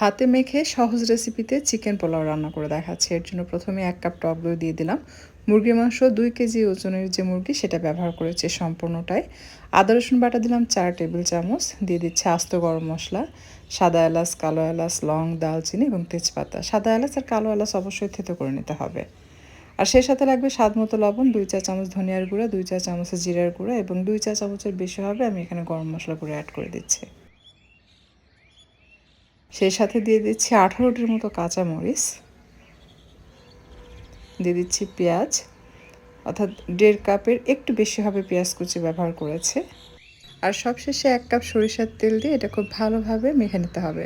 হাতে মেখে সহজ রেসিপিতে চিকেন পোলাও রান্না করে দেখাচ্ছি। এর জন্য প্রথমে এক কাপ টক দই দিয়ে দিলাম। মুরগির মাংস দুই কেজি ওজনের যে মুরগি, সেটা ব্যবহার করেছে সম্পূর্ণটাই। আদা, রসুন বাটা দিলাম চার টেবিল চামচ। দিয়ে দিচ্ছে আস্ত গরম মশলা, সাদা এলাচ, কালো এলাচ, লং দালচিনি এবং তেজপাতা। সাদা এলাচ আর কালো এলাচ অবশ্যই থেতো করে নিতে হবে। আর সেই সাথে লাগবে স্বাদ মতো লবণ, দুই চা চামচ ধনিয়ার গুঁড়া, দুই চা চামচ জিরার গুঁড়া এবং দুই চা চামচের বেশি হবে আমি এখানে গরম মশলা গুঁড়ো অ্যাড করে দিচ্ছি। সেই সাথে দিয়ে দিচ্ছি আঠারোটির মতো কাঁচামরিচ। দিয়ে দিচ্ছি পেঁয়াজ, অর্থাৎ দেড় কাপের একটু বেশি হবে পেঁয়াজ কুচি ব্যবহার করেছে। আর সবশেষে এক কাপ সরিষার তেল দিয়ে এটা খুব ভালোভাবে মেখে নিতে হবে।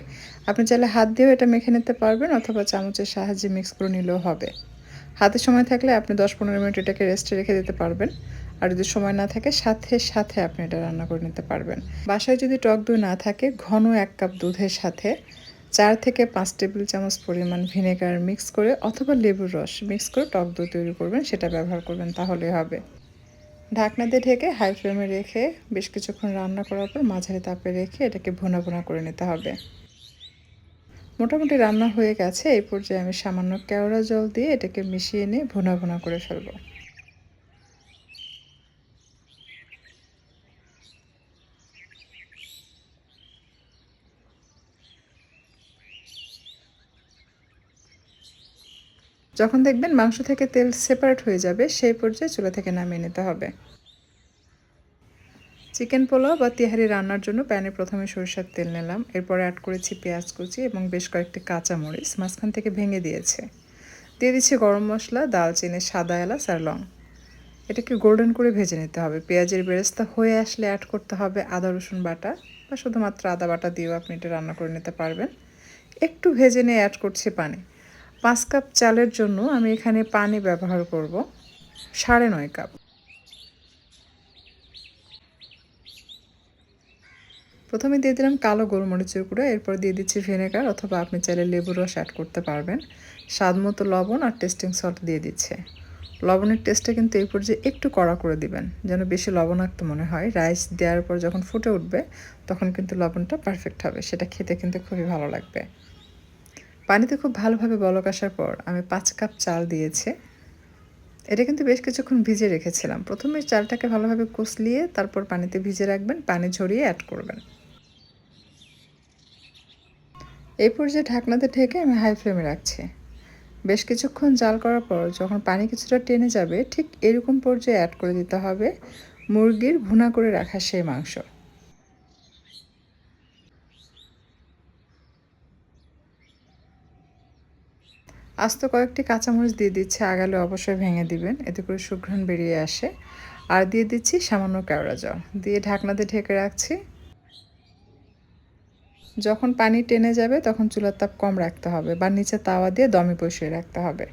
আপনি চাইলে হাত দিয়েও এটা মেখে নিতে পারবেন অথবা চামচের সাহায্যে মিক্স করে নিলেও হবে। হাতে সময় থাকলে আপনি দশ পনেরো মিনিট এটাকে রেস্টে রেখে দিতে পারবেন। আর যদি সময় না থাকে, সাথে সাথে আপনি এটা রান্না করে নিতে পারবেন। বাসায় যদি টক দই না থাকে, ঘন এক কাপ দুধের সাথে চার থেকে পাঁচ টেবিল চামচ পরিমাণ ভিনেগার মিক্স করে অথবা লেবুর রস মিক্স করে টক দই তৈরি করবেন, সেটা ব্যবহার করবেন, তাহলে হবে। ঢাকনা দিয়ে ঢেকে হাই ফ্লেমে রেখে বেশ কিছুক্ষণ রান্না করার পর মাঝারি তাপে রেখে এটাকে ভুনা ভুনা করে নিতে হবে। মোটামুটি রান্না হয়ে গেছে, এই পর্যায়ে আমি সামান্য কেওড়া জল দিয়ে এটাকে মিশিয়ে নিয়ে ভোনা ভুনা করে ফেলব। যখন দেখবেন মাংস থেকে তেল সেপারেট হয়ে যাবে, সেই পর্যায়ে চুলা থেকে নামিয়ে নিতে হবে। চিকেন পোলাও বা তিহারি রান্নার জন্য প্যানে প্রথমে সরিষার তেল নিলাম। এরপর অ্যাড করেছি পেঁয়াজ কুচি এবং বেশ কয়েকটি কাঁচা মরিচ মাঝখান থেকে ভেঙে দিয়েছে। দিয়ে দিচ্ছি গরম মশলা দালচিনি সাদা এলাচ আর লং। এটাকে গোল্ডেন করে ভেজে নিতে হবে। পেঁয়াজের বেরেস্তা হয়ে আসলে অ্যাড করতে হবে আদা, রসুন বাটা বা শুধুমাত্র আদা বাটা দিয়েও আপনি এটা রান্না করে নিতে পারবেন। একটু ভেজে নিয়ে অ্যাড করছি পানি। পাঁচ কাপ চালের জন্য আমি এখানে পানি ব্যবহার করব সাড়ে নয় কাপ। প্রথমে দিয়ে দিলাম কালো গোলমরিচের গুঁড়ো, এরপর দিয়ে দিচ্ছি ভিনেগার অথবা আপনি চাইলে লেবুর রস অ্যাড করতে পারবেন। স্বাদ মতো লবণ আর টেস্টিং সল্ট দিয়ে দিচ্ছে। লবণের টেস্টটা কিন্তু এই পর্যায়ে একটু কড়া করে দিবেন, যেন বেশি লবণাক্ত মনে হয়। রাইস দেওয়ার পর যখন ফুটে উঠবে, তখন কিন্তু লবণটা পারফেক্ট হবে। সেটা খেতে কিন্তু খুবই ভালো লাগবে। পানিতে খুব ভালোভাবে বলক আসার পর আমি পাঁচ কাপ চাল দিয়েছি। এটা কিন্তু বেশ কিছুক্ষণ ভিজে রেখেছিলাম। প্রথমে চালটাকে ভালোভাবে কষলিয়ে তারপর পানিতে ভিজে রাখবেন, পানি ঝরিয়ে অ্যাড করবেন। এই পর্যায়ে ঢাকনাতে ঢেকে আমি হাই ফ্লেমে রাখছি। বেশ কিছুক্ষণ জাল করার পর যখন পানি কিছুটা টেনে যাবে, ঠিক এরকম পর্যায়ে অ্যাড করে দিতে হবে মুরগির ভুনা করে রাখা সেই মাংস। আস্ত কয়েকটি কাঁচামরিচ দিয়ে দিচ্ছে, আগালে অবশ্যই ভেঙে দিবেন, এতে করে সুঘ্রাণ বেরিয়ে আসে। আর দিয়ে দিচ্ছি সামান্য কেওড়া জল। দিয়ে ঢাকনাতে ঢেকে রাখছি। যখন পানি টেনে যাবে, তখন চুলার তাপ কম রাখতে হবে বা নিচে তাওয়া দিয়ে দমে বসিয়ে রাখতে হবে।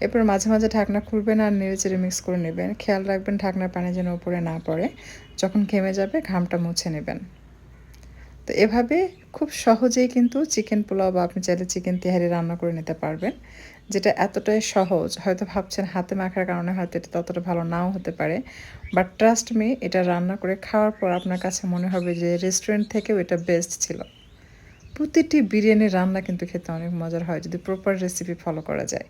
এরপর মাঝে মাঝে ঢাকনা খুলবেন আর নেড়ে চেড়ে মিক্স করে নেবেন। খেয়াল রাখবেন ঢাকনার পানি যেন উপরে না পড়ে। যখন ঘেমে যাবে, ঘামটা মুছে নেবেন। তো এভাবে খুব সহজেই কিন্তু চিকেন পোলাও বা আপনি চাইলে চিকেন তেহারি রান্না করে নিতে পারবেন, যেটা এতটাই সহজ। হয়তো ভাবছেন হাতে মাখার কারণে হয়তো এটা ততটা ভালো নাও হতে পারে বাট ট্রাস্ট মি এটা রান্না করে খাওয়ার পর আপনার কাছে মনে হবে যে রেস্টুরেন্ট থেকেও এটা বেস্ট ছিল। প্রতিটি বিরিয়ানির রান্না কিন্তু খেতে অনেক মজার হয় যদি প্রপার রেসিপি ফলো করা যায়।